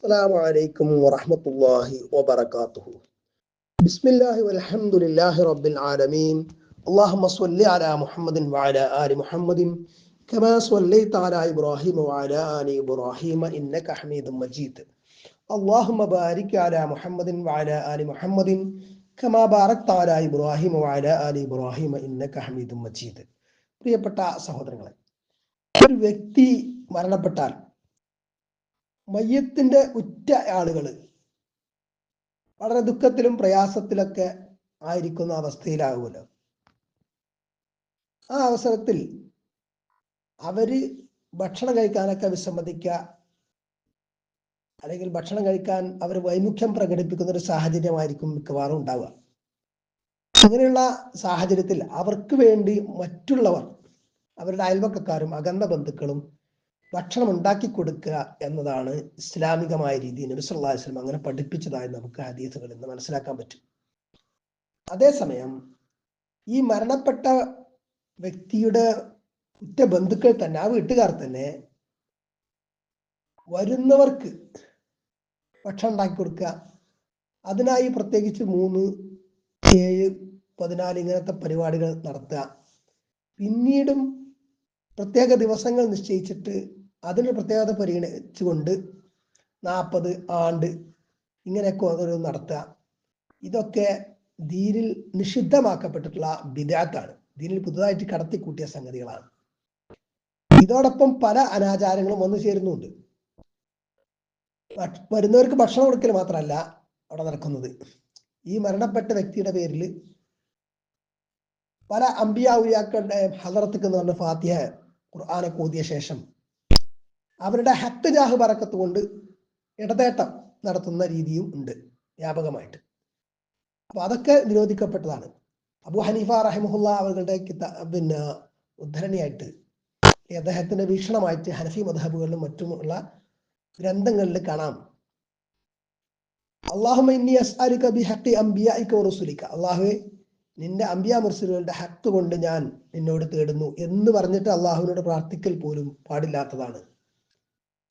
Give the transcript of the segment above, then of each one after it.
السلام عليكم ورحمة الله وبركاته بسم الله والحمد لله رب العالمين اللهم صل على محمد وعلى آل محمد كما صليت على إبراهيم وعلى آل إبراهيم إنك حميد مجيد اللهم بارك على محمد وعلى آل محمد كما باركت على إبراهيم وعلى آل إبراهيم إنك حميد مجيد പ്രിയപ്പെട്ട സഹോദരങ്ങളെ ഒരു വ്യക്തി മരണപ്പെട്ടാൽ മയ്യത്തിന്റെ ഉറ്റ ആളുകൾ വളരെ ദുഃഖത്തിലും പ്രയാസത്തിലൊക്കെ ആയിരിക്കുന്ന അവസ്ഥയിലാകുമല്ലോ ആ അവസരത്തിൽ അവർ ഭക്ഷണം കഴിക്കാനൊക്കെ വിസമ്മതിക്കുക അല്ലെങ്കിൽ ഭക്ഷണം കഴിക്കാൻ അവർ വൈമുഖ്യം പ്രകടിപ്പിക്കുന്ന ഒരു സാഹചര്യമായിരിക്കും മിക്കവാറും ഉണ്ടാവുക. അങ്ങനെയുള്ള സാഹചര്യത്തിൽ അവർക്ക് വേണ്ടി മറ്റുള്ളവർ അവരുടെ അയൽവക്കക്കാരും അകന്ന ബന്ധുക്കളും ഭക്ഷണം ഉണ്ടാക്കി കൊടുക്കുക എന്നതാണ് ഇസ്ലാമികമായ രീതി. നബി സല്ലല്ലാഹു അലൈഹി വസല്ലം അങ്ങനെ പഠിപ്പിച്ചതായി നമുക്ക് ഹദീസുകളിൽ നിന്ന് മനസ്സിലാക്കാൻ പറ്റും. അതേസമയം ഈ മരണപ്പെട്ട വ്യക്തിയുടെ ഉറ്റ ബന്ധുക്കൾ തന്നെ ആ വീട്ടുകാർ തന്നെ വരുന്നവർക്ക് ഭക്ഷണം ഉണ്ടാക്കി കൊടുക്കുക. അതിനായി പ്രത്യേകിച്ച് മൂന്ന് ഏഴ് പതിനാല് ഇങ്ങനത്തെ പരിപാടികൾ നടത്തുക. പിന്നീടും പ്രത്യേക ദിവസങ്ങൾ നിശ്ചയിച്ചിട്ട് അതിന് പ്രത്യേകത പരിഗണിച്ചുകൊണ്ട് നാൽപ്പത് ആണ്ട് ഇങ്ങനെയൊക്കെ ഓരോ നടത്തുക. ഇതൊക്കെ ദീനിൽ നിഷിദ്ധമാക്കപ്പെട്ടിട്ടുള്ള ബിദാത്താണ് ദീനിൽ പുതുതായിട്ട് കടത്തിക്കൂട്ടിയ സംഗതികളാണ്. ഇതോടൊപ്പം പല അനാചാരങ്ങളും വന്നു ചേരുന്നുണ്ട്. വരുന്നവർക്ക് ഭക്ഷണം കൊടുക്കൽ മാത്രമല്ല അവിടെ നടക്കുന്നത്. ഈ മരണപ്പെട്ട വ്യക്തിയുടെ പേരിൽ പല അമ്പിയാവുയാക്കളുടെ ഹലറത്തുക്ക് എന്ന് പറഞ്ഞ ഫാത്തിഹ ഖുർആാനൊക്കെ ഓതിയ ശേഷം അവരുടെ ഹക്ക് ജാഹ് പറക്കത്ത് കൊണ്ട് ഇടതേട്ടം നടത്തുന്ന രീതിയും ഉണ്ട് വ്യാപകമായിട്ട്. അപ്പൊ അതൊക്കെ നിരോധിക്കപ്പെട്ടതാണ്. അബു ഹനീഫ റഹിമുല്ല അവരുടെ കിതാ പിന്നെ ഉദ്ധരണിയായിട്ട് അദ്ദേഹത്തിന്റെ വീക്ഷണമായിട്ട് ഹനഫി മധബുകളിലും മറ്റുമുള്ള ഗ്രന്ഥങ്ങളിൽ കാണാം. അള്ളാഹുവെ നിന്റെ അമ്പിയ മുർസലുകളുടെ ഹക്ക് കൊണ്ട് ഞാൻ നിന്നോട് തേടുന്നു എന്ന് പറഞ്ഞിട്ട് അള്ളാഹുവിനോട് പ്രാർത്ഥിക്കൽ പോലും പാടില്ലാത്തതാണ്.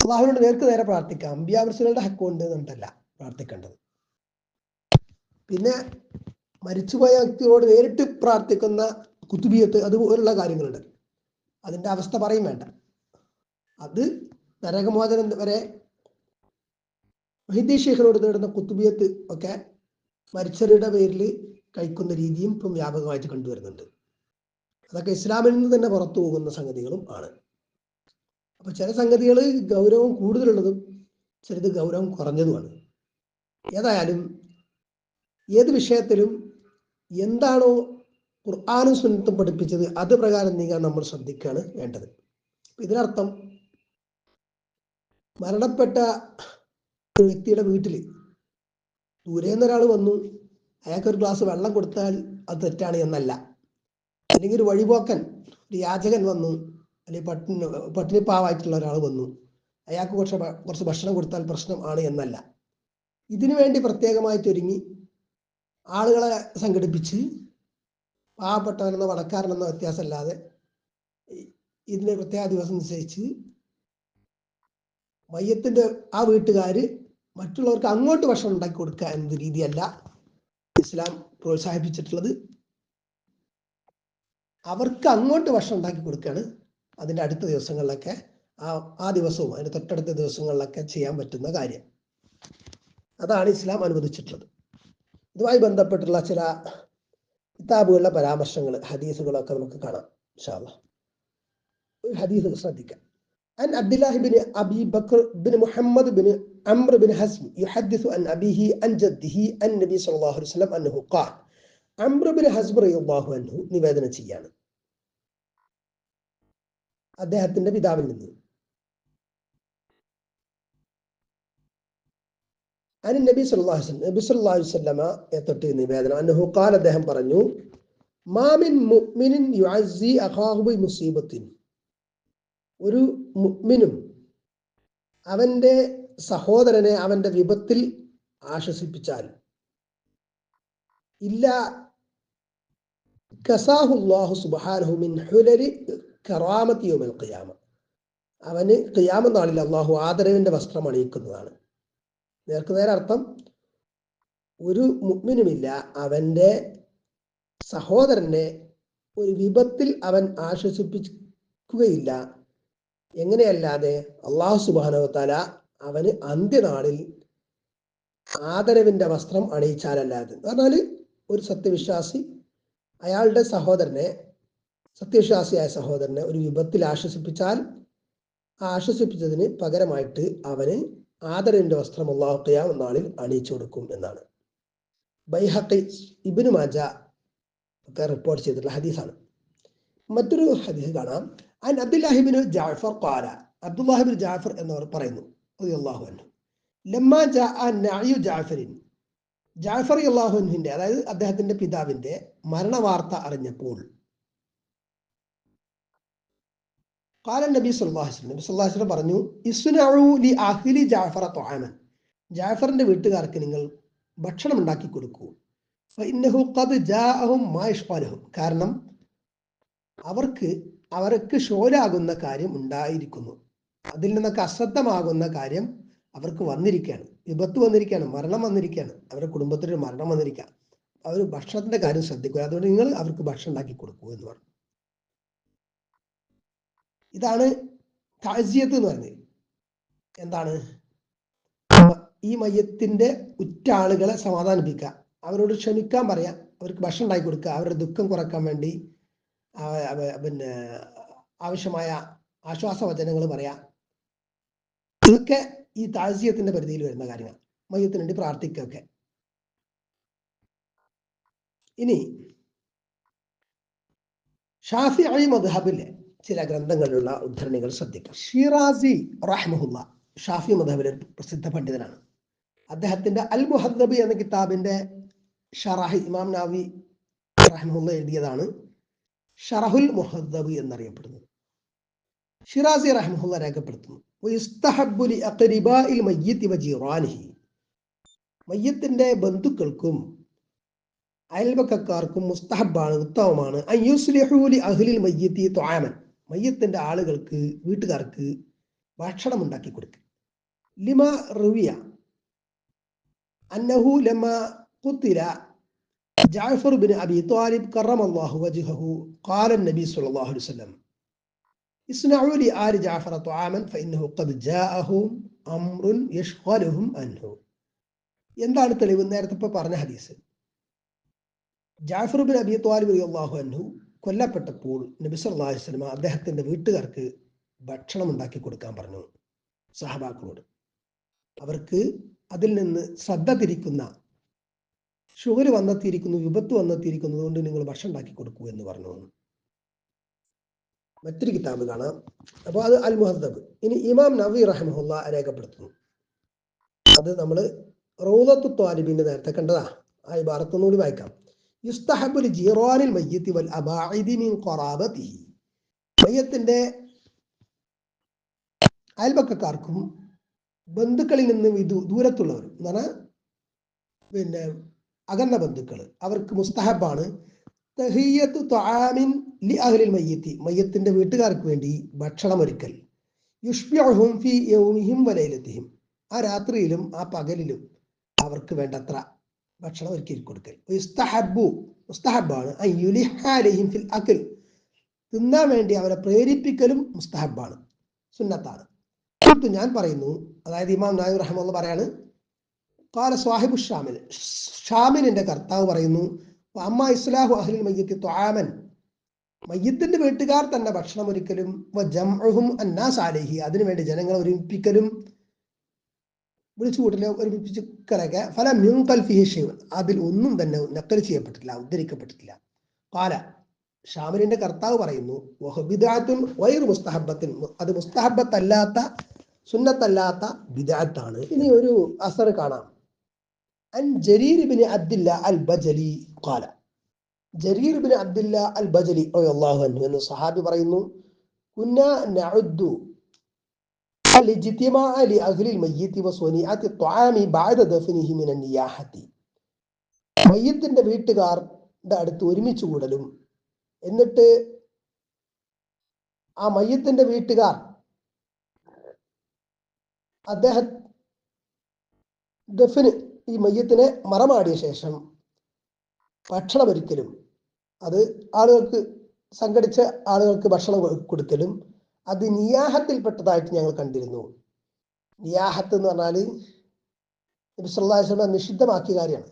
അള്ളാഹുവിനോട് നേർക്ക് നേരെ പ്രാർത്ഥിക്കാം. അമ്പിയ ഹക്കുണ്ട് ഹക്ക് എന്നിട്ടല്ല പ്രാർത്ഥിക്കേണ്ടത്. പിന്നെ മരിച്ചുപോയ വ്യക്തിയോട് നേരിട്ട് പ്രാർത്ഥിക്കുന്ന കുത്തുബിയത്ത് അതുപോലുള്ള കാര്യങ്ങളുണ്ട്. അതിന്റെ അവസ്ഥ പറയും വേണ്ട. അത് നരകമോചനം വരെ മഹിദി ഷെയ്ഖിനോട് നേടുന്ന കുത്തുബിയത്ത് ഒക്കെ മരിച്ചവരുടെ പേരിൽ കഴിക്കുന്ന രീതിയും ഇപ്പം വ്യാപകമായിട്ട് കണ്ടുവരുന്നുണ്ട്. അതൊക്കെ ഇസ്ലാമിൽ നിന്ന് തന്നെ പുറത്തു പോകുന്ന സംഗതികളും ആണ്. അപ്പൊ ചില സംഗതികൾ ഗൗരവം കൂടുതലുള്ളതും ചിലത് ഗൗരവം കുറഞ്ഞതുമാണ്. ഏതായാലും ഏത് വിഷയത്തിലും എന്താണോ ഖുർആാനും സുന്നത്തും പഠിപ്പിച്ചത് അത് പ്രകാരം നീങ്ങാൻ നമ്മൾ ശ്രദ്ധിക്കുകയാണ് വേണ്ടത്. ഇതിനർത്ഥം മരണപ്പെട്ട ഒരു വ്യക്തിയുടെ വീട്ടിൽ ദൂരെ നിന്നൊരാൾ വന്നു. അയാൾക്ക് ഒരു ഗ്ലാസ് വെള്ളം കൊടുത്താൽ അത് തെറ്റാണ് എന്നല്ല. അല്ലെങ്കിൽ ഒരു വഴിപോക്കൻ ഒരു യാചകൻ വന്നു. അല്ലെങ്കിൽ പട്ടിണി പട്ടിണി പാവായിട്ടുള്ള ഒരാൾ വന്നു. അയാൾക്ക് കുറച്ച് കുറച്ച് ഭക്ഷണം കൊടുത്താൽ പ്രശ്നം ആണ് എന്നല്ല. ഇതിനു വേണ്ടി പ്രത്യേകമായിട്ട് ഒരുങ്ങി ആളുകളെ സംഘടിപ്പിച്ച് പാവപ്പെട്ടവനെന്നോ വടക്കാരനെന്ന വ്യത്യാസമല്ലാതെ ഇതിനെ പ്രത്യേക ദിവസം നിശ്ചയിച്ച് മയ്യത്തിന്റെ ആ വീട്ടുകാര് മറ്റുള്ളവർക്ക് അങ്ങോട്ട് ഭക്ഷണം ഉണ്ടാക്കി കൊടുക്കുക എന്ന രീതിയല്ല ഇസ്ലാം പ്രോത്സാഹിപ്പിച്ചിട്ടുള്ളത്. അവർക്ക് അങ്ങോട്ട് ഭക്ഷണം ഉണ്ടാക്കി കൊടുക്കുകയാണ് അതിൻ്റെ അടുത്ത ദിവസങ്ങളിലൊക്കെ ആ ആ ദിവസവും അതിൻ്റെ തൊട്ടടുത്ത ദിവസങ്ങളിലൊക്കെ ചെയ്യാൻ പറ്റുന്ന കാര്യം അതാണ് ഇസ്ലാം അനുവദിച്ചിട്ടുള്ളത് ഇതുമായി ബന്ധപ്പെട്ടുള്ള ചില കിതാബുകളിലെ പരാമർശങ്ങൾ ഹദീസുകളൊക്കെ നമുക്ക് കാണാം ഇൻഷാല്ല ഒരു ഹദീസ് ശ്രദ്ധിക്കാം عن عبد الله بن أبي بكر بن محمد بن عمرو بن حزم يحدث عن أبيه عن جده عن النبي صلى الله عليه وسلم أنه قال عمرو بن حزم رضي الله عنه നിവേദനം ചെയ്യാണ് അദ്ദേഹത്തിന്റെ പിതാവിൽ നിന്ന്. അനി നബി അലൈഹി നബി സുല്ലാഹു വല്ലമ തൊട്ട് നിവേദനം. അന്നഹു ഖാൽ അദ്ദേഹം പറഞ്ഞു മാമിൻ മുഅ്മിനിൻ യുഅസ്സി അഖാഹു ബി മുസീബത്തിൻ. ഒരു മുഅ്മിനും അവന്റെ സഹോദരനെ അവന്റെ വിപത്തിൽ ആശ്വസിപ്പിച്ചാൽ ഇല്ല കസാഹുല്ലാഹു സുബ്ഹാനഹു മിൻ ഹുലരി കറാമത്തി യൗമൽ അവന് ഖിയാമ നാളിൽ അള്ളാഹു ആദരവിന്റെ വസ്ത്രം അണിയിക്കുന്നതാണ്. നേർക്ക് നേരെ അർത്ഥം ഒരു മുഗ്മിനുമില്ല അവന്റെ സഹോദരനെ ഒരു വിപത്തിൽ അവൻ ആശ്വസിപ്പിക്കുകയില്ല. എങ്ങനെയല്ലാതെ അള്ളാഹു സുബാനവത്താല അവന് അന്ത്യനാളിൽ ആദരവിന്റെ വസ്ത്രം അണിയിച്ചാലല്ലാതെ. എന്ന് പറഞ്ഞാൽ ഒരു സത്യവിശ്വാസി അയാളുടെ സഹോദരനെ സത്യവിശ്വാസിയായ സഹോദരനെ ഒരു വിപത്തിൽ ആശ്വസിപ്പിച്ചാൽ ആശ്വസിപ്പിച്ചതിന് പകരമായിട്ട് അവന് ആദരവിന്റെ വസ്ത്രം അള്ളാഹു ഖിയാം നാളിൽ അണിയിച്ചു കൊടുക്കും എന്നാണ്. ബൈഹഖി ഇബ്നു മാജ ഒക്കെ റിപ്പോർട്ട് ചെയ്തിട്ടുള്ള ഹദീസാണ്. മറ്റൊരു ഹദീസ് കാണാം. അൻ അബ്ദുല്ലാഹിബിന് ജാഫർ ഖാല അബ്ദുല്ലാഹിബിൻ ജാഫർ എന്നവർ പറയുന്നു ജാഫറിൻ ജാഫർ അള്ളാഹുവിന്റെ അതായത് അദ്ദേഹത്തിന്റെ പിതാവിന്റെ മരണവാർത്ത അറിഞ്ഞപ്പോൾ കാലൻ നബി സല്ലാഹു പറഞ്ഞു ജാഫറിന്റെ വീട്ടുകാർക്ക് നിങ്ങൾ ഭക്ഷണം ഉണ്ടാക്കി കൊടുക്കൂ. കാരണം അവർക്ക് അവർക്ക് ഷോരാകുന്ന കാര്യം ഉണ്ടായിരിക്കുന്നു. അതിൽ നിന്നൊക്കെ അശ്രദ്ധമാകുന്ന കാര്യം അവർക്ക് വന്നിരിക്കുകയാണ്. വിപത്ത് വന്നിരിക്കുകയാണ് മരണം വന്നിരിക്കുകയാണ്. അവരുടെ കുടുംബത്തിൽ ഒരു മരണം വന്നിരിക്കുകയാണ്. അവർ ഭക്ഷണത്തിന്റെ കാര്യം ശ്രദ്ധിക്കുക. അതുകൊണ്ട് നിങ്ങൾ അവർക്ക് ഭക്ഷണം ഉണ്ടാക്കി കൊടുക്കൂ എന്ന് പറഞ്ഞു. ഇതാണ് താജ്യത്ത് എന്ന് പറയുന്നത്. എന്താണ്? ഈ മയത്തിന്റെ ഉറ്റ ആളുകളെ സമാധാനിപ്പിക്കുക. അവരോട് ക്ഷമിക്കാൻ പറയാം. അവർക്ക് ഭക്ഷണം ഉണ്ടാക്കി കൊടുക്കുക. അവരുടെ ദുഃഖം കുറയ്ക്കാൻ വേണ്ടി പിന്നെ ആവശ്യമായ ആശ്വാസ വചനങ്ങൾ പറയാം. ഇതൊക്കെ ഈ താഴ്ചയത്തിന്റെ പരിധിയിൽ വരുന്ന കാര്യങ്ങൾ മയ്യത്തിന് വേണ്ടി പ്രാർത്ഥിക്കുകയൊക്കെ ഇനി ഷാഫി മദ്ഹബിലെ ചില ഗ്രന്ഥങ്ങളിലുള്ള ഉദ്ധരണികൾ ശ്രദ്ധിക്കാം. ഷിറാസി റഹ്മുല്ല ഷാഫി മധബിലെ പ്രസിദ്ധ പണ്ഡിതനാണ്. അദ്ദേഹത്തിന്റെ അൽ മുഹദ്ബി എന്ന കിതാബിന്റെ ഷറാഹി ഇമാം നാവി റഹ്മുല്ല എഴുതിയതാണ് ഷറഹുൽ മുഹദ്ബി എന്നറിയപ്പെടുന്നത്. ഷിറാസി റഹ്മുല്ല രേഖപ്പെടുത്തുന്നു. മയ്യത്തിന്റെ ബന്ധുക്കൾക്കും അയൽവക്കാർക്കും മുസ്തഹബാണ് ഉത്തമമാണ്. അഹ്ലിൽ മയ്യത്തി ത്വാമൻ മയ്യത്തിന്റെ ആളുകൾക്ക് വീട്ടുകാർക്ക് ഭക്ഷണം ഉണ്ടാക്കി കൊടുക്കുക ലിമ റിവിയ. അന്നഹു ലമ കുത്തിര. ജാഫർ ബിൻ അബി ത്വാലിബ് കറം അള്ളാഹു വജുഹു കാലൻ നബി സുല്ലാഹു വസ്ലം اسمعوا ആലി ജാഫർ طعاما ഫഇന്നഹു ഖദ് ജാഅഹും അംറുൻ يشغلهم അൻഹു. എന്താണ് തെളിവ്? നേരത്തെ പറഞ്ഞ ഹദീസ്. ജാഫർ ബിൻ അബി ത്വാലിബ് അള്ളാഹു അൻഹു കൊല്ലപ്പെട്ടപ്പോൾ നബി സല്ലല്ലാഹു അലൈഹി വസല്ലം അദ്ദേഹത്തിന്റെ വീട്ടുകാർക്ക് ഭക്ഷണം ഉണ്ടാക്കി കൊടുക്കാൻ പറഞ്ഞു സഹബാക്കളോട്. അവർക്ക് അതിൽ നിന്ന് ശ്രദ്ധ തിരിക്കുന്ന ഷുഗർ വന്നെത്തിയിരിക്കുന്നു വിപത്ത് വന്നെത്തിയിരിക്കുന്നത് കൊണ്ട് നിങ്ങൾ ഭക്ഷണം ഉണ്ടാക്കി കൊടുക്കൂ എന്ന് പറഞ്ഞു. മറ്റൊരു കിതാബ് കാണാം. അപ്പോൾ അത് അൽ മുഹദ്ദബ് ഇനി ഇമാം നവി റഹമുല്ല രേഖപ്പെടുത്തുന്നു. അത് നമ്മൾ റൗലത്തു ത്വാലിബിന്റെ നേരത്തെ കണ്ടതാ. ആ കൂടി വായിക്കാം. അയൽപക്കക്കാർക്കും ബന്ധുക്കളിൽ നിന്ന് വിദു ദൂരത്തുള്ളവർ എന്ന് പിന്നെ അകന്ന ബന്ധുക്കൾ അവർക്ക് മുസ്തഹബാണ്. തഹിയത്തു ത്വാമിൻ വീട്ടുകാർക്ക് വേണ്ടി ഭക്ഷണം ഒരുക്കൽ ഫി യൗമിഹിം ആ രാത്രിയിലും ആ പകലിലും അവർക്ക് വേണ്ടത്ര ഭക്ഷണം ഒരുക്കി കൊടുക്കൽ. മുസ്തഹബാണ്. ഫിൽ തിന്നാൻ വേണ്ടി അവരെ പ്രേരിപ്പിക്കലും മുസ്തഹബാണ്. സുന്നത്താണ്. ഞാൻ പറയുന്നു അതായത് ഇമാം നായു റഹ്മെന്ന് പറയാണ് കാല സ്വാഹിബു ഷാമിൻ ഷാമിനിന്റെ കർത്താവ് പറയുന്നു അമ്മ ഇസ്ലാഹു അഹ്ലിൽ മയ്യത്തി ത്വാമൻ. മയ്യത്തിന്റെ വീട്ടുകാർ തന്നെ ഭക്ഷണം ഒരുക്കലും ജംഉഹും അന്നാസ് അതിനുവേണ്ടി ജനങ്ങളെ ഒരുമിപ്പിക്കലും വിളിച്ചു ഒരുമിപ്പിച്ച് കിടക്കുക ഫല മ്യൂങ്കൽ ഫിഹിഷയും അതിൽ ഒന്നും തന്നെ നക്കൽ ചെയ്യപ്പെട്ടിട്ടില്ല ഉദ്ധരിക്കപ്പെട്ടിട്ടില്ല. കാല ഷാമിലിന്റെ കർത്താവ് പറയുന്നു വഹബിദാത്തുൻ വൈർ മുസ്തഹബത്തിൻ. അത് മുസ്തഹബത്തല്ലാത്ത സുന്നത്തല്ലാത്ത ബിദാത്താണ് ഇനി ഒരു അസർ കാണാം. അൻ ജരീർ ബിൻ അബ്ദില്ല അൽ ബജലി ഖാല. ജരീർ ബിൻ അബ്ദില്ല അൽ ബജലി അൻഹു എന്ന് സഹാബി പറയുന്നു കുന്ന الاجتماع لأهل الميت وصنيعة الطعام بعد دفنه من النياحة മയ്യത്തിന്റെ വീട്ടുകാരുടെ അടുത്ത് ഒരുമിച്ച് കൂടലും എന്നിട്ട് ആ മയ്യത്തിന്റെ വീട്ടുകാർ അദ്ദേഹം ദഫിന് ഈ മയ്യത്തിനെ മറമാടിയ ശേഷം ഭക്ഷണമൊരിക്കലും അത് ആളുകൾക്ക് സംഘടിച്ച ആളുകൾക്ക് ഭക്ഷണം കൊ- കൊടുക്കലും അത് നിയാഹത്തിൽപ്പെട്ടതായിട്ട് ഞങ്ങൾ കണ്ടിരുന്നു. നിയാഹത്ത് എന്ന് പറഞ്ഞാൽ നബി സല്ലല്ലാഹു അലൈഹി നിഷിദ്ധമാക്കിയ കാര്യമാണ്.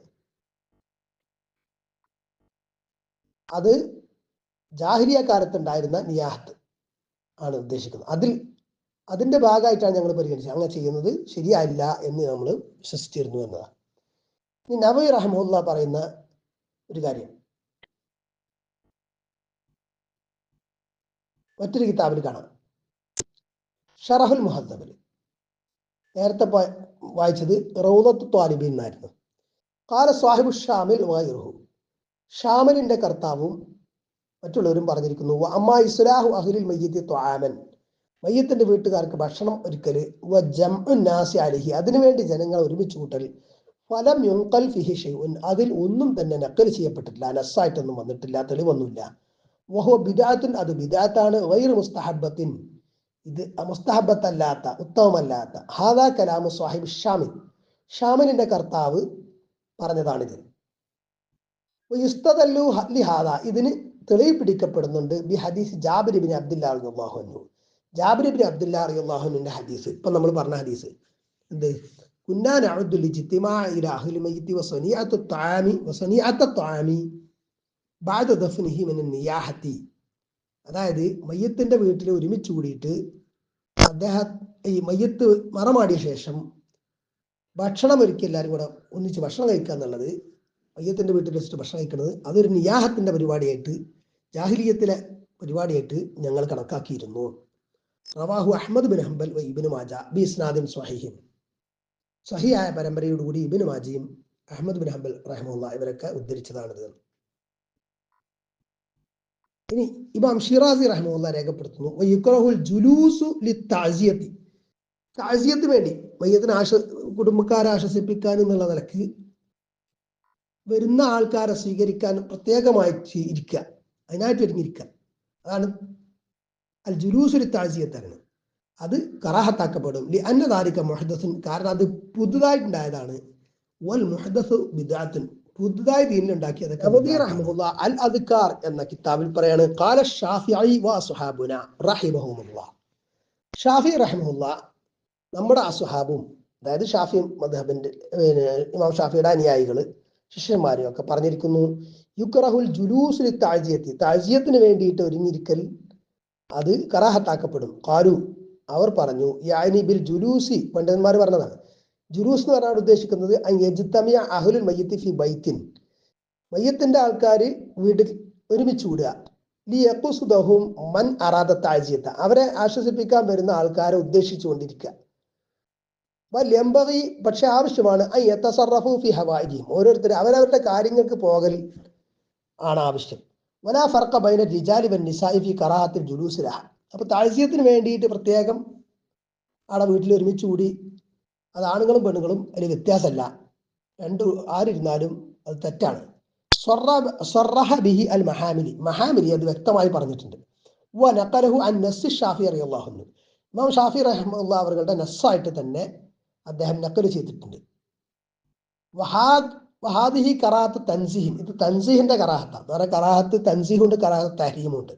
അത് കാലത്തുണ്ടായിരുന്ന നിയാഹത്ത് ആണ് ഉദ്ദേശിക്കുന്നത്. അതിൽ അതിന്റെ ഭാഗമായിട്ടാണ് ഞങ്ങൾ പരിഗണിച്ചത്. അങ്ങനെ ചെയ്യുന്നത് ശരിയല്ല എന്ന് നമ്മൾ വിശ്വസിച്ചിരുന്നു എന്നതാണ്. ഇനി നബി റഹമുല്ല പറയുന്ന ഒരു കാര്യം. മറ്റൊരു കിതാബിൽ കാണാം. ഷറഹുൽ മുഹദ്ദബിൽ നേരത്തെ വായിച്ചത് റൗദത്ത് ത്വാലിബിൻ എന്നായിരുന്നു കാല സാഹിബു ഷാമിൽ വൈറുഹു. ഷാമിലിന്റെ കർത്താവും മറ്റുള്ളവരും പറഞ്ഞിരിക്കുന്നു അമ്മ ഇസ്ലാഹു അഹ്ലിൽ മയ്യത്തി ത്വാമൻ. മയ്യത്തിന്റെ വീട്ടുകാർക്ക് ഭക്ഷണം ഒരുക്കൽ വ ജംഉ നാസി അലഹി. അതിനുവേണ്ടി ജനങ്ങൾ ഒരുമിച്ച് കൂട്ടൽ. ഫലം യുങ്കൽ ഫിഹി ഷൈഉൻ. അതിൽ ഒന്നും തന്നെ നക്കൽ ചെയ്യപ്പെട്ടിട്ടില്ല നസ്സായിട്ടൊന്നും വന്നിട്ടില്ല തെളിവൊന്നുമില്ല. വഹുവ ബിദാത്തുൻ അത് ബിദാത്താണ് വൈർ മുസ്തഹബത്തിൻ ഇത് മുസ്തഹബത്തല്ലാത്ത ഉത്തമമല്ലാത്ത. ഹാദാ കലാമു സാഹിബ് ഷാമിൽ ഷാമിലിന്റെ കർത്താവ് പറഞ്ഞതാണിത്. യുസ്തദല്ലു ഹലി ഹാദ. ഇതിന് തെളിവ് പിടിക്കപ്പെടുന്നുണ്ട് ബി ഹദീസ് ജാബിർ ബിൻ അബ്ദുല്ലാ അൻഹു. ജാബിർ ബിൻ അബ്ദുല്ലാ റളിയല്ലാഹുവിന്റെ ഹദീസ്. ഇപ്പൊ നമ്മൾ പറഞ്ഞ ഹദീസ്. എന്ത്? ദഫ്നിഹി അതായത് മയ്യത്തിന്റെ വീട്ടിൽ ഒരുമിച്ച് കൂടിയിട്ട് അദ്ദേഹം ഈ മയ്യത്ത് മറമാടിയ ശേഷം ഭക്ഷണം ഒരുക്കി എല്ലാവരും കൂടെ ഒന്നിച്ച് ഭക്ഷണം കഴിക്കുക എന്നുള്ളത് മയ്യത്തിന്റെ വീട്ടിൽ വെച്ചിട്ട് ഭക്ഷണം കഴിക്കുന്നത് അതൊരു നിയാഹത്തിന്റെ പരിപാടിയായിട്ട് ജാഹിലിയത്തിലെ പരിപാടിയായിട്ട് ഞങ്ങൾ കണക്കാക്കിയിരുന്നു. റവാഹു അഹമ്മദ് ബിൻ ഹംബൽ വ ഇബിന് മാജ ബി ഇസ്നാദിൻ സ്വഹീഹിൻ. സ്വഹിയായ പരമ്പരയോടുകൂടി ഇബിന് മാജിയും അഹമ്മദ് ബിൻ ഹംബൽ റഹ്മുല്ല ഇവരൊക്കെ ഉദ്ധരിച്ചതാണിത്. ഇനി ഇമാം ഷിറാസി റഹ്മുല്ല രേഖപ്പെടുത്തുന്നു. വയുക്റഹുൽ ജുലൂസു ലി താസിയത്തി വേണ്ടി മയ്യത്തിന് ആശ കുടുംബക്കാരെ ആശ്വസിപ്പിക്കാൻ എന്നുള്ള നിലയ്ക്ക് വരുന്ന ആൾക്കാരെ സ്വീകരിക്കാൻ പ്രത്യേകമായിട്ട് ഇരിക്കുക. അതിനായിട്ട് ഒരുങ്ങിയിരിക്കുക അതാണ് അൽ ജുലൂസുൽ താഴ്ചയത്തരണ് അത് കറാഹത്താക്കപ്പെടും. ലി അന്നദാരിക്ക മുഹദ്ദസുൻ കാരണം അത് പുതുതായിട്ടുണ്ടായതാണ്. വൽ മുഹദ്ദസു ബിദാത്തുൻ. പുതുതായി ദീനിലുണ്ടാക്കിയതൊക്കെ അൽ അദ്കാർ എന്ന കിതാബിൽ പറയാണ് ഖാല ഷാഫിഈ വ റഹിമഹുമുല്ലാഹ് ഷാഫി റഹിമഹുല്ല നമ്മുടെ അസുഹാബും അതായത് ഷാഫി മദ്ഹബിന്റെ ഇമാം ഷാഫിയുടെ അനുയായികൾ ശിഷ്യന്മാരും ഒക്കെ പറഞ്ഞിരിക്കുന്നു യുക്റഹുൽ ജുലൂസുൽ താഴ്ചയത്തി താഴ്ചയത്തിന് വേണ്ടിയിട്ട് ഒരുങ്ങിയിരിക്കൽ അത് കറാഹത്താക്കപ്പെടും. കാരു അവർ പറഞ്ഞു യാനി ബിൽ ജുലൂസി പണ്ഡിതന്മാർ പറഞ്ഞതാണ് ജുലൂസ് എന്ന് പറഞ്ഞാൽ ഉദ്ദേശിക്കുന്നത് അഹുലുൽ മയ്യത്തി ഫി ബൈത്തിൻ. മയ്യത്തിന്റെ ആൾക്കാർ വീട്ടിൽ ഒരുമിച്ച് കൂടുക ലി യഖുസുദഹും മൻ അറാദ താഴ്ചയത്ത അവരെ ആശ്വസിപ്പിക്കാൻ വരുന്ന ആൾക്കാരെ ഉദ്ദേശിച്ചുകൊണ്ടിരിക്കുക ലംബവി പക്ഷെ ആവശ്യമാണ് ഐ യതസറഫു ഫി ഹവായിയും ഓരോരുത്തർ അവരവരുടെ കാര്യങ്ങൾക്ക് പോകൽ ആണ് ആവശ്യം. വലാ ഫർക്ക ബൈന റിജാലി വൻ നിസായി ഫി കറാഹത്തിൽ ജുലൂസിലഹ അപ്പൊ താഴ്ചയത്തിന് വേണ്ടിയിട്ട് പ്രത്യേകം അവിടെ വീട്ടിൽ ഒരുമിച്ച് കൂടി അത് ആണുങ്ങളും പെണ്ണുങ്ങളും അതിൽ വ്യത്യാസമല്ല. രണ്ട് ആരിരുന്നാലും അത് തെറ്റാണ്. അൽ മഹാമിലി. മഹാമിലി അത് വ്യക്തമായി പറഞ്ഞിട്ടുണ്ട്. വ അൻ നസ് ഷാഫി അറിയാഹുന്നു ഇമാം ഷാഫി റഹ്മുള്ള അവരുടെ നസ്സായിട്ട് തന്നെ അദ്ദേഹം നക്കൽ ചെയ്തിട്ടുണ്ട്. വഹാദ് കറാത്ത് തൻസിഹിൻ ഇത് തൻസീഹിന്റെ കറാഹത്താണ് വേറെ കറാഹത്ത് തൻസിഹുണ്ട് കറാഹത്ത് തഹരീമുണ്ട്.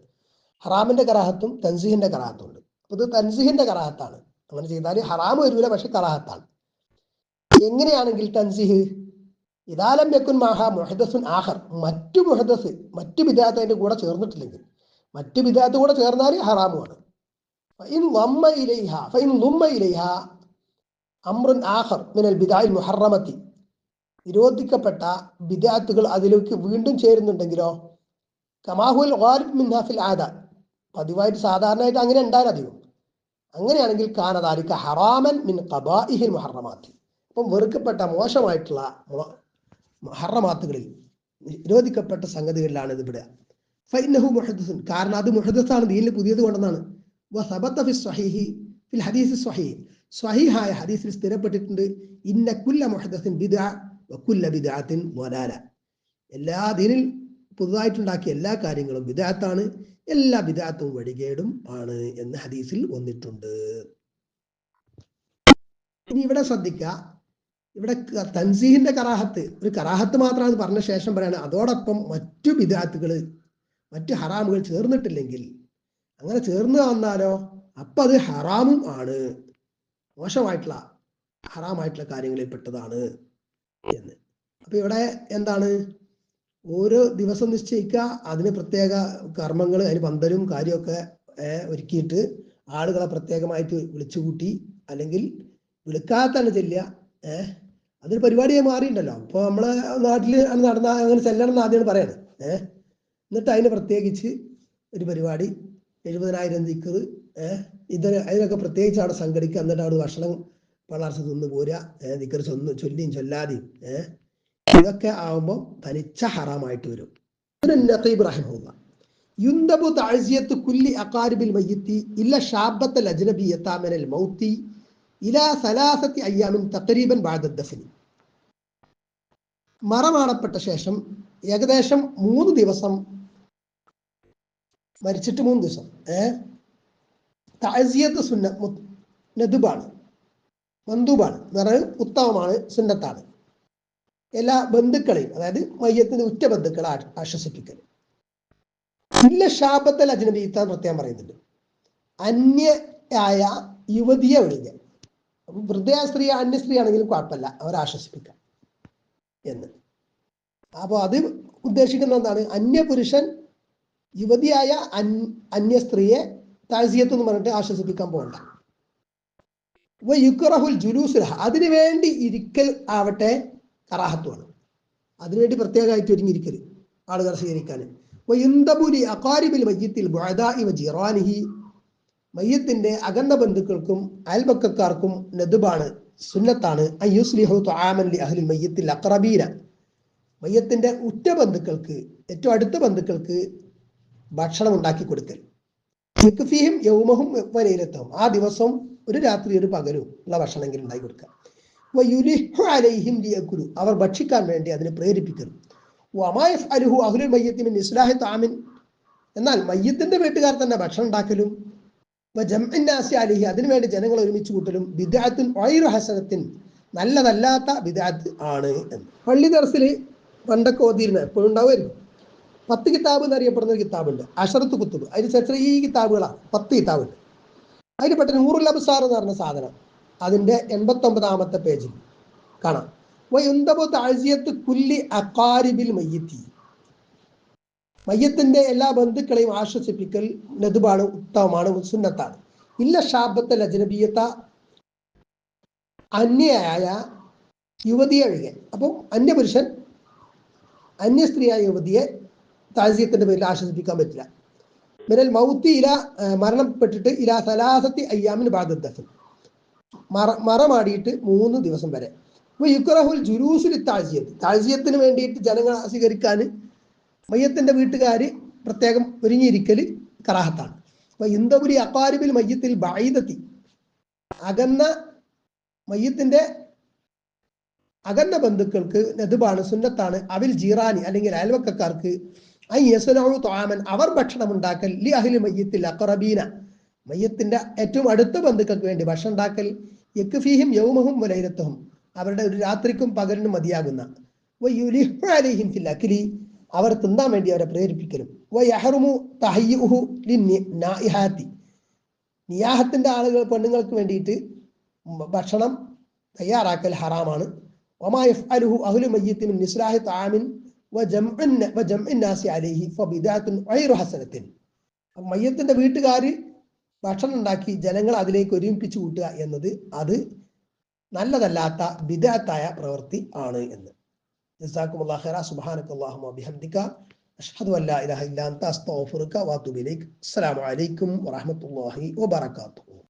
ഹറാമിന്റെ കറാഹത്തും തൻസിഹിന്റെ കറാഹത്തും ഉണ്ട്. ഇത് തൻസിഹിന്റെ കറാഹത്താണ് അങ്ങനെ ചെയ്താൽ ഹറാം വരൂല പക്ഷെ കറാഹത്താണ് എങ്ങനെയാണെങ്കിൽ തൻസിഹ്? ഇതാലം യക്കുൻ മാഹ മുഹദസുൻ ആഹർ മറ്റു മുഹദസ് മറ്റു വിദാത്ത് അതിന്റെ കൂടെ ചേർന്നിട്ടില്ലെങ്കിൽ. മറ്റു വിദാത്ത കൂടെ ചേർന്നാൽ ഹറാമുമാണ് അമ്രുൻ ആഖർ മിനൽ ബിദായിൽ മുഹറമത്തി. നിരോധിക്കപ്പെട്ട ബിദാത്തുകൾ അതിലേക്ക് വീണ്ടും ചേരുന്നുണ്ടെങ്കിലോ? കമാഹുൽ മിൻഹാഫിൽ മിൻഹ ഫിൽ ആദ. പതിവായിട്ട് സാധാരണയായിട്ട് അങ്ങനെ ഉണ്ടായാൽ അധികം. അങ്ങനെയാണെങ്കിൽ കാനതാലിക്ക ഹറാമൻ മിൻ ഖബാഇഹിൽ മുഹറമാത്തി. അപ്പം വെറുക്കപ്പെട്ട മോശമായിട്ടുള്ള ഹറമാത്തുകളിൽ നിരോധിക്കപ്പെട്ട സംഗതികളിലാണ് ഇത് വിടുക ഫൈനഹു മുഹദ്ദസുൻ. കാരണം അത് മുഹദ്ദസാണ് ദീനിൽ പുതിയത് കൊണ്ടെന്നാണ്. ഫിൽ ഹദീസ് സ്വഹീഹ് സ്വഹീഹായ ഹദീസിൽ സ്ഥിരപ്പെട്ടിട്ടുണ്ട് ഇന്ന കുല്ല മുഹദ്ദസിൻ വ വകുല്ല ബിദ്അത്തിൻ വലാല. എല്ലാ ദീനിൽ പുതുതായിട്ടുണ്ടാക്കിയ എല്ലാ കാര്യങ്ങളും വിദാത്താണ് എല്ലാ വിദാത്തും വഴികേടും ആണ് എന്ന് ഹദീസിൽ വന്നിട്ടുണ്ട്. ഇനി ഇവിടെ ശ്രദ്ധിക്കുക ഇവിടെ തൻസീഹിന്റെ കറാഹത്ത് ഒരു കറാഹത്ത് മാത്രമാണ് പറഞ്ഞ ശേഷം പറയാണ്. അതോടൊപ്പം മറ്റു വിദാത്തുകൾ മറ്റു ഹറാമുകൾ ചേർന്നിട്ടില്ലെങ്കിൽ അങ്ങനെ ചേർന്ന് വന്നാലോ? അപ്പൊ അത് ഹറാമും ആണ്. മോശമായിട്ടുള്ള ഹറാമായിട്ടുള്ള കാര്യങ്ങളിൽ പെട്ടതാണ് എന്ന്. അപ്പൊ ഇവിടെ എന്താണ്? ഓരോ ദിവസം നിശ്ചയിക്കുക അതിന് പ്രത്യേക കർമ്മങ്ങൾ അതിന് പന്തലും കാര്യമൊക്കെ ഒരുക്കിയിട്ട് ആളുകളെ പ്രത്യേകമായിട്ട് വിളിച്ചുകൂട്ടി അല്ലെങ്കിൽ വിളിക്കാതെ തന്നെ ചെല്ലുക ഏഹ് അതൊരു പരിപാടിയായി മാറിയിട്ടുണ്ടല്ലോ അപ്പൊ നമ്മളെ നാട്ടിൽ നടന്ന അങ്ങനെ ചെല്ലണം എന്ന് ആദ്യമാണ് പറയുന്നത് ഏഹ് എന്നിട്ട് അതിന് പ്രത്യേകിച്ച് ഒരു പരിപാടി എഴുപതിനായിരം ദിക്കർ ഏഹ് ഇതിന് അതിനൊക്കെ പ്രത്യേകിച്ച് അവിടെ സംഘടിക്കുക. എന്നിട്ട് അവിടെ ഭക്ഷണം പള്ളാർച്ച തിന്ന് പോരുക. ഏഹ് ദിക്കർ ചൊന്ന് ചൊല്ലിയും ചൊല്ലാതെയും ഏഹ് ഇതൊക്കെ ആവുമ്പോൾ തനിച്ച ഹറാമായിട്ട് വരും. ഇബ്രാഹിം യുന്തബു താഴ്സിയത്ത് കുല്ലി അക്കാരിബിൽ മയ്യത്തി ഇല്ല ഷാബത്തൽ അജ്നബിയത്ത എത്താമനൽ മൗത്തി ഇലാ സലാസത്തി അയ്യാമിൻ തക്കരീബൻ ബഅദ ദഫനി മറമാടപ്പെട്ട ശേഷം ഏകദേശം മൂന്ന് ദിവസം മരിച്ചിട്ട് മൂന്ന് ദിവസം. ഏഹ് താഴ്സിയത്ത് സുന്ന നദുബാണ്. മന്ദൂബാണ് എന്ന് പറയുന്നത് ഉത്തമമാണ് സുന്നത്താണ്. എല്ലാ ബന്ധുക്കളെയും അതായത് മയ്യത്തിന്റെ ഉറ്റ ബന്ധുക്കളെ ആശ്വസിപ്പിക്കൽ. ഇല്ല ഷാബത്തൽ അജ്നബീത്ത പ്രത്യേകം പറയുന്നുണ്ട്. അന്യയായ യുവതിയെ ഒഴിഞ്ഞ് അപ്പൊ വൃദ്ധയ സ്ത്രീ അന്യ സ്ത്രീ ആണെങ്കിലും കുഴപ്പമില്ല. അവരെ ആശ്വസിപ്പിക്കാം എന്ന്. അപ്പൊ അത് ഉദ്ദേശിക്കുന്ന എന്താണ്? അന്യ പുരുഷൻ യുവതിയായ അന്യ സ്ത്രീയെ താഴ്സിയത്ത് എന്ന് പറഞ്ഞിട്ട് ആശ്വസിപ്പിക്കാൻ പോകണ്ട. വ യുക്റഹുൽ ജുലൂസുലഹ അതിനു വേണ്ടി ഇരിക്കൽ ആവട്ടെ കറാഹത്വമാണ് അതിനുവേണ്ടി പ്രത്യേകമായിട്ട് ഒരുങ്ങിയിരിക്കൽ ആളുകൾ സ്വീകരിക്കാൻ വയുന്തബുലി അക്കാരിബിൽ ബുഅദാഇ വ ജിറാനിഹി മയ്യത്തിന്റെ അകന്ന ബന്ധുക്കൾക്കും അയൽപക്കക്കാർക്കും നദുബാണ് സുന്നത്താണ്. മയ്യത്തിൽ അഖറബീന. മയ്യത്തിന്റെ ഉറ്റ ബന്ധുക്കൾക്ക് ഏറ്റവും അടുത്ത ബന്ധുക്കൾക്ക് ഭക്ഷണം ഉണ്ടാക്കി കൊടുക്കൽ. മിക്കഫിയും യൗമഹും വരയിലെത്തും ആ ദിവസം ഒരു രാത്രി ഒരു പകലും ഉള്ള ഭക്ഷണമെങ്കിലും ഉണ്ടാക്കി വയുലിഹു അലൈഹിം അവർ ഭക്ഷിക്കാൻ വേണ്ടി അതിനെ പ്രേരിപ്പിക്കുന്നു. എന്നാൽ മയ്യത്തിന്റെ വീട്ടുകാർ തന്നെ ഭക്ഷണം ഉണ്ടാക്കലും അലിഹി അതിനുവേണ്ടി ജനങ്ങൾ ഒരുമിച്ച് കൂട്ടലും ബിദാത്തിൻ വൈറു ഹസനത്തിൻ നല്ലതല്ലാത്ത ബിദാത്ത് ആണ് എന്ന്. പള്ളി ദർസിൽ പണ്ടൊക്കെ ഓതിയിരുന്ന എപ്പോഴും ഉണ്ടാവുമായിരുന്നു. പത്ത് കിതാബ് എന്നറിയപ്പെടുന്ന ഒരു കിതാബുണ്ട് അഷറത്ത് കുത്തുബ്. അതിന് ചെറിയ ഈ കിതാബുകളാണ് പത്ത് കിതാബുണ്ട്. അതിൽ പെട്ട നൂറുൽ അബ്സാർ എന്ന് പറഞ്ഞ സാധനം അതിന്റെ എൺപത്തി ഒമ്പതാമത്തെ പേജിൽ കാണാം. വയുന്തബു താഴ്ചയത്ത് കുല്ലി അക്കാരിബിൽ മയ്യത്തി. മയ്യത്തിന്റെ എല്ലാ ബന്ധുക്കളെയും ആശ്വസിപ്പിക്കൽ നെതുബാണ് ഉത്തമമാണ് സുന്നത്താണ്. ഇല്ല ഷാബത്തെ അജ്നബിയത്ത അന്യയായ യുവതിയെ ഒഴികെ അപ്പം അന്യപുരുഷൻ അന്യ സ്ത്രീയായ യുവതിയെ താഴ്സിയത്തിന്റെ പേരിൽ ആശ്വസിപ്പിക്കാൻ പറ്റില്ല. മിനൽ മൗത്തി ഇല മരണപ്പെട്ടിട്ട് ഇല സലാസത്തി അയ്യാമിന് ബാധത്തഫൻ മറ മറമാടിയിട്ട് മൂന്ന് ദിവസം വരെ. അപ്പൊ യുക്രഹുൽ ജുലൂസുൽ താഴ്ചയത്ത് താഴ്ചയത്തിന് വേണ്ടിയിട്ട് ജനങ്ങൾ സ്വീകരിക്കാൻ മയ്യത്തിന്റെ വീട്ടുകാർ പ്രത്യേകം ഒരുങ്ങിയിരിക്കൽ കറാഹത്താണ്. അപ്പൊ ഇന്ദപുരി അക്കാരിബിൽ മയ്യത്തിൽ ബായിദത്തി അകന്ന മയ്യത്തിന്റെ അകന്ന ബന്ധുക്കൾക്ക് നെതുബാണ് സുന്നത്താണ് അവിൽ ജീറാനി അല്ലെങ്കിൽ അയൽവക്കക്കാർക്ക് ഐ യസനു തോമൻ അവർ ഭക്ഷണം ഉണ്ടാക്കൽ ലി അഹിൽ മയ്യത്തിൽ അക്കറബീന മയ്യത്തിന്റെ ഏറ്റവും അടുത്ത ബന്ധുക്കൾക്ക് വേണ്ടി ഭക്ഷണം ഉണ്ടാക്കൽ യൗമഹും വലൈരത്തഹും അവരുടെ ഒരു രാത്രിക്കും പകലിനും മതിയാകുന്ന ഫിൽ അവർ തിന്നാൻ വേണ്ടി അവരെ പ്രേരിപ്പിക്കലും. നിയാഹത്തിന്റെ തഹയ്യുഹു ആളുകൾ പെണ്ണുങ്ങൾക്ക് വേണ്ടിയിട്ട് ഭക്ഷണം തയ്യാറാക്കൽ ഹറാമാണ്. അലൈഹി മയ്യത്തിന്റെ വീട്ടുകാർ ഭക്ഷണം ഉണ്ടാക്കി ജനങ്ങൾ അതിലേക്ക് ഒരുമിപ്പിച്ചു കൂട്ടുക എന്നത് അത് നല്ലതല്ലാത്ത ബിദാത്തായ പ്രവൃത്തി ആണ് എന്ന്. جزاكم الله خيرا. سبحانك اللهم وبحمدك. أشهد أن لا إله إلا أنت أستغفرك وأتوب إليك. السلام عليكم ورحمة الله وبركاته.